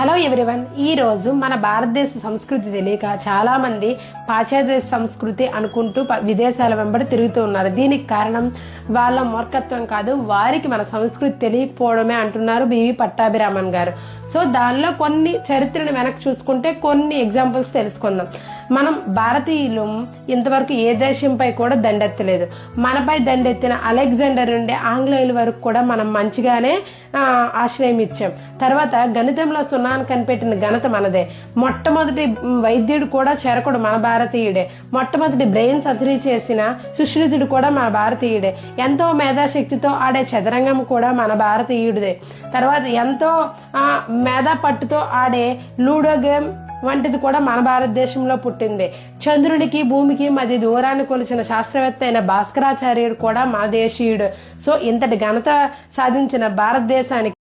Hello everyone ఈరోజు మన భారతదేశ సంస్కృతి తెలియక చాలామంది పాశ్చాత్య సంస్కృతి అనుకుంటూ విదేశాల వెంబడి తిరుగుతూ ఉన్నారు. దీనికి కారణం వాళ్ళ మూర్ఖత్వం కాదు వారికి మన సంస్కృతి తెలియకపోవడమే అంటున్నారు బివి పట్టాభిరామన్ గారు. సో దానిలో కొన్ని చరిత్రను వెనక్కి చూసుకుంటే కొన్ని ఎగ్జాంపుల్స్ తెలుసుకుందాం. మనం భారతీయులు ఇంతవరకు ఏ దేశంపై కూడా దండెత్తలేదు. మనపై దండెత్తిన అలెగ్జాండర్ నుండి ఆంగ్లేయుల వరకు కూడా మనం మంచిగానే ఆశ్రయం ఇచ్చాం. తర్వాత గణితంలో సున్నాను కనిపెట్టిన ఘనత మనదే. మొట్టమొదటి వైద్యుడు కూడా చెరకుడు మన భారతీయుడే. మొట్టమొదటి బ్రెయిన్ సర్జరీ చేసిన సుశ్రుతుడు కూడా మన భారతీయుడే. ఎంతో మేధాశక్తితో ఆడే చదరంగం కూడా మన భారతీయుడిదే. తర్వాత ఎంతో ఆ, మేధా పట్టుతో ఆడే లూడో గేమ్ వంటిది కూడా మన భారతదేశంలో పుట్టింది. చంద్రుడికి భూమికి మధ్య దూరాన్ని కొలిచిన శాస్త్రవేత్త అయిన భాస్కరాచార్యుడు కూడా మన దేశీయుడు. సో ఇంతటి ఘనత సాధించిన భారతదేశానికి